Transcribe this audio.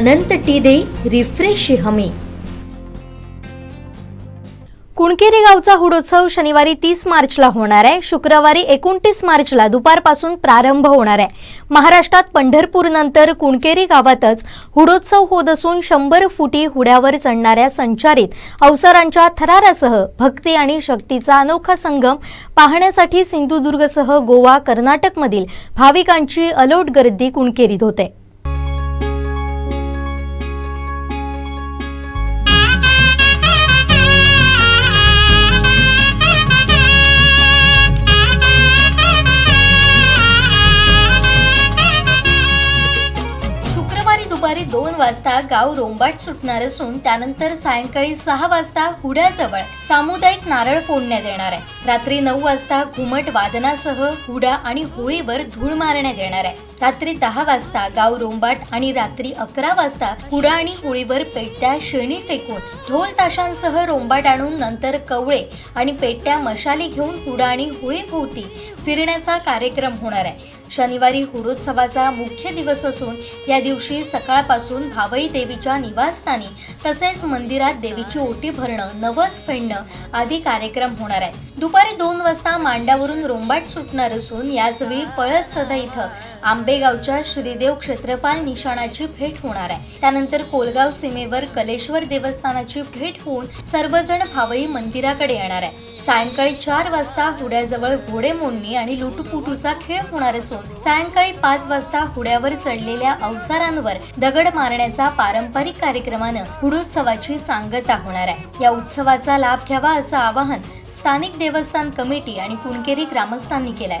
अनंत T दे refresh हमी. कुणकेरी गावचा हुडोत्सव शनिवारी तीस मार्चला होणार आहे. शुक्रवारी एकोणतीस मार्चला दुपारपासून प्रारंभ होणार आहे. महाराष्ट्रात पंढरपूरनंतर कुणकेरी गावातच हुडोत्सव होत असून शंभर फुटी हुड्यावर चढणाऱ्या संचारित अवसरांच्या थरारासह भक्ती आणि शक्तीचा अनोखा संगम पाहण्यासाठी सिंधुदुर्गसह गोवा कर्नाटकमधील भाविकांची अलोट गर्दी कुणकेरीत होते. दुपारी दोन वाजता गाव रोंबाट सुटणार असून त्यानंतर सायंकाळी सहा वाजता हुड्याजवळ सामुदायिक नारळ फोडण्यात येणार आहे. रात्री नऊ वाजता घुमट वादनासह हुडा आणि होळीवर धूळ मारण्यात येणार आहे. रात्री दहा वाजता गाव रोंबाट आणि रात्री अकरा वाजता हुडा आणि होळीवर पेट्या शेणी फेकून ढोल ताशांसह रोंबाट आणून नंतर कवळे आणि पेट्या मशाली घेऊन हुडा आणि होळी भोवती फिरण्याचा कार्यक्रम होणार आहे. शनिवारी हुडोत्सवाचा मुख्य दिवस असून या दिवशी सकाळपासून भावई देवीच्या निवासस्थानी तसेच मंदिरात देवीची ओटी भरणं नवस फेडणं आदी कार्यक्रम होणार आहेत. दुपारी दोन वाजता मांडावरून रोंबाट सुटणार असून याच वेळी पळस सदा इथं आंबेगावच्या श्रीदेव क्षेत्रपाल निशाणाची भेट होणार आहे. त्यानंतर कोलगाव सीमेवर कलेश्वर देवस्थानाची भेट होऊन सर्वजण भावई मंदिराकडे येणार आहे. सायंकाळी चार वाजता हुड्याजवळ घोडेमोडणी आणि लुटुपुटूचा खेळ होणार असून सायंकाळी पाच वाजता हुड्यावर चढलेल्या अवसारांवर दगड मारण्याचा पारंपरिक कार्यक्रमानं हुडोत्सवाची सांगता होणार आहे. या उत्सवाचा लाभ घ्यावा असं आवाहन स्थानिक देवस्थान कमिटी आणि कुणकेरी ग्रामस्थांनी केलंय.